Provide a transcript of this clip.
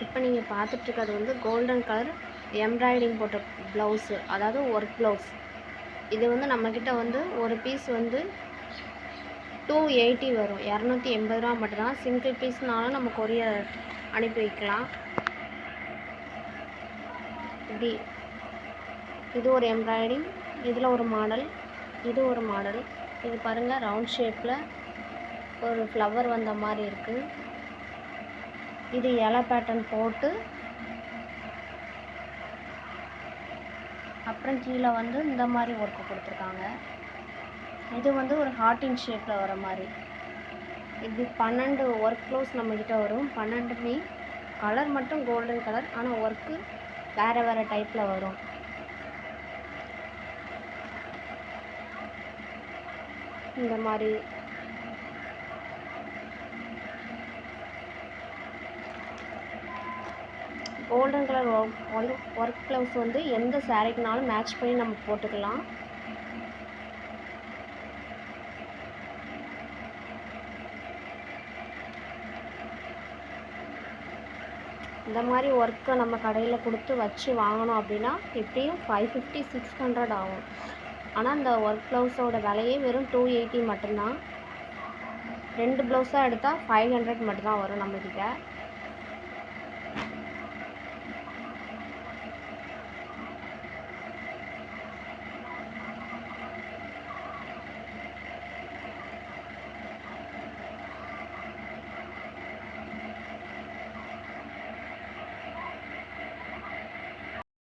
இப்போ நீங்கள் பார்த்துட்ருக்கிறது வந்து கோல்டன் கலர் எம்ப்ராய்டிங் போட்ட ப்ளவுஸு அதாவது ஒர்க் ப்ளவுஸ் இது வந்து நம்மக்கிட்ட வந்து ஒரு பீஸ் வந்து டூ எயிட்டி வரும். இரநூத்தி எண்பது ரூபா மட்டும்தான். சிங்கிள் பீஸ்னாலும் நம்ம கொரியர் அனுப்பி வைக்கலாம். இப்படி. இது ஒரு எம்ப்ராய்டிங் இதில் ஒரு மாடல் இது ஒரு மாடல் இது பாருங்கள் ரவுண்ட் ஷேப்பில் ஒரு ஃப்ளவர் வந்த மாதிரி இருக்குது இது இலை பேட்டர்ன் போட்டு அப்புறம் கீழே வந்து இந்த மாதிரி ஒர்க்கு கொடுத்துருக்காங்க. இது வந்து ஒரு ஹார்ட்டின் ஷேப்பில் வர மாதிரி. இப்படி பன்னெண்டு ஒர்க் க்ளோஸ் நம்மக்கிட்ட வரும். பன்னெண்டுமே கலர் மட்டும் கோல்டன் கலர் ஆனால் ஒர்க்கு வேறு வேறு டைப்பில் வரும். இந்த மாதிரி golden colour work work blouse வந்து எந்த சாரீக்குனாலும் மேட்ச் பண்ணி நம்ம போட்டுக்கலாம். இந்த மாதிரி ஒர்க்கை நம்ம கடையில் கொடுத்து வச்சு வாங்கினோம் அப்படின்னா எப்படியும் ஃபைவ் ஃபிஃப்டி சிக்ஸ் ஹண்ட்ரட் ஆகும். ஆனால் இந்த ஒர்க் ப்ளவுஸோட விலையே வெறும் டூ எயிட்டி மட்டும்தான். ரெண்டு ப்ளவுஸாக எடுத்தால் ஃபைவ் ஹண்ட்ரட் மட்டும்தான் வரும் நம்மக்கிட்ட